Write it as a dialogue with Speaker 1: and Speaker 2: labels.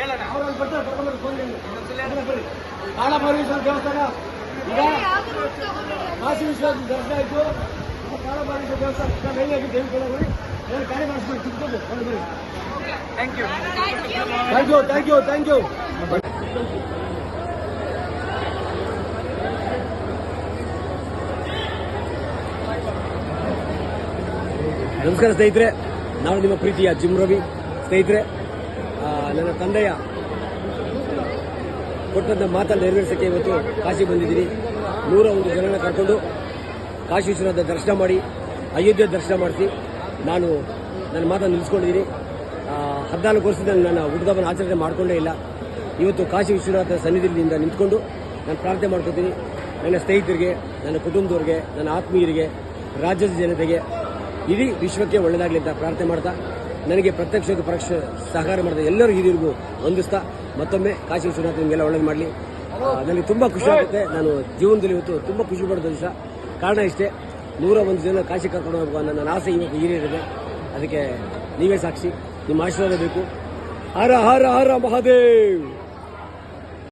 Speaker 1: ಅವ್ರಲ್ಲಿ ಬರ್ತಾರೆ ಕರ್ಕೊಂಡ್ಬರ್ರಿ ಫೋನ್ ಬರ್ರಿ. ಕಾಳಭೈರೇಶ್ವರ ದೇವಸ್ಥಾನ. ಈಗ ಕಾಶಿ ವಿಶ್ವನಾಥ ದರ್ಶನ ಆಯ್ತು. ಈಗ ಕಾಳಭೈರೇಶ್ವರ ದೇವಸ್ಥಾನ. ಮೇಲೆ ಆಗಿ ದೇವಿ ಕೊಡೋದು ಏನು ಕಾರ್ಯ ಮಾಡಿಸ್ಬೇಕು ತಿಳ್ಕೊಂಡು ಹೊರಗೆ ಬರ್ರಿ
Speaker 2: thank you
Speaker 1: thank you thank you thank you ನಮಸ್ಕಾರ ಸ್ನೇಹಿತರೆ ನಾನು ನಿಮ್ಮ ಪ್ರೀತಿಯ ಜಿಮ್ ರವಿ. ಸ್ನೇಹಿತರೆ ನನ್ನ ತಂದೆಯ ಕೊಟ್ಟಂತ ಮಾತನ್ನು ನೆರವೇರಿಸಕ್ಕೆ ಇವತ್ತು ಕಾಶಿ ಬಂದಿದ್ದೀನಿ. ನೂರ ಒಂದು ಜನನ ಕರ್ಕೊಂಡು ಕಾಶಿ ವಿಶ್ವನಾಥ ದರ್ಶನ ಮಾಡಿ, ಅಯೋಧ್ಯೆ ದರ್ಶನ ಮಾಡಿಸಿ ನಾನು ನನ್ನ ಮಾತನ್ನು ನಿಲ್ಲಿಸ್ಕೊಂಡಿದ್ದೀನಿ. ಹದಿನಾಲ್ಕು ವರ್ಷದಿಂದ ನನ್ನ ಹುಟ್ಟುಹಬ್ಬನ ಆಚರಣೆ ಮಾಡಿಕೊಂಡೇ ಇಲ್ಲ. ಇವತ್ತು ಕಾಶಿ ವಿಶ್ವನಾಥ ಸನ್ನಿಧಿಯಿಂದ ನಿಂತ್ಕೊಂಡು ನಾನು ಪ್ರಾರ್ಥನೆ ಮಾಡ್ಕೊತೀನಿ. ನನ್ನ ಸ್ನೇಹಿತರಿಗೆ, ನನ್ನ ಕುಟುಂಬದವ್ರಿಗೆ, ನನ್ನ ಆತ್ಮೀಯರಿಗೆ, ರಾಜ್ಯದ ಜನತೆಗೆ, ಇಡೀ ವಿಶ್ವಕ್ಕೆ ಒಳ್ಳೆಯದಾಗಲಿ ಅಂತ ಪ್ರಾರ್ಥನೆ ಮಾಡ್ತಾ ನನಗೆ ಪ್ರತ್ಯಕ್ಷ ಮತ್ತು ಪರೋಕ್ಷ ಸಹಕಾರ ಮಾಡಿದ ಎಲ್ಲರೂ ಹಿರಿಯರಿಗೂ ಹೊಂದಿಸ್ತಾ ಮತ್ತೊಮ್ಮೆ ಕಾಶಿ ವಿಶ್ವನಾಥ ನಿಮಗೆಲ್ಲ ಒಳ್ಳೆ ಮಾಡಲಿ. ನನಗೆ ತುಂಬ ಖುಷಿ ಆಗುತ್ತೆ. ನಾನು ಜೀವನದಲ್ಲಿ ಇವತ್ತು ತುಂಬ ಖುಷಿ ಪಡೋದು ದಿವಸ. ಕಾರಣ ಇಷ್ಟೇ, ನೂರ ಒಂದು ಜನ ಕಾಶಿ ಕರ್ಕೊಂಡು ಹೋಗುವ ನನ್ನ ಆಸೆ ಇವತ್ತು ಹಿರಿಯರಿದೆ ಅದಕ್ಕೆ ನೀವೇ ಸಾಕ್ಷಿ, ನಿಮ್ಮ ಆಶೀರ್ವಾದ ಬೇಕು. ಹರ ಹರ ಹರ ಮಹಾದೇವ್!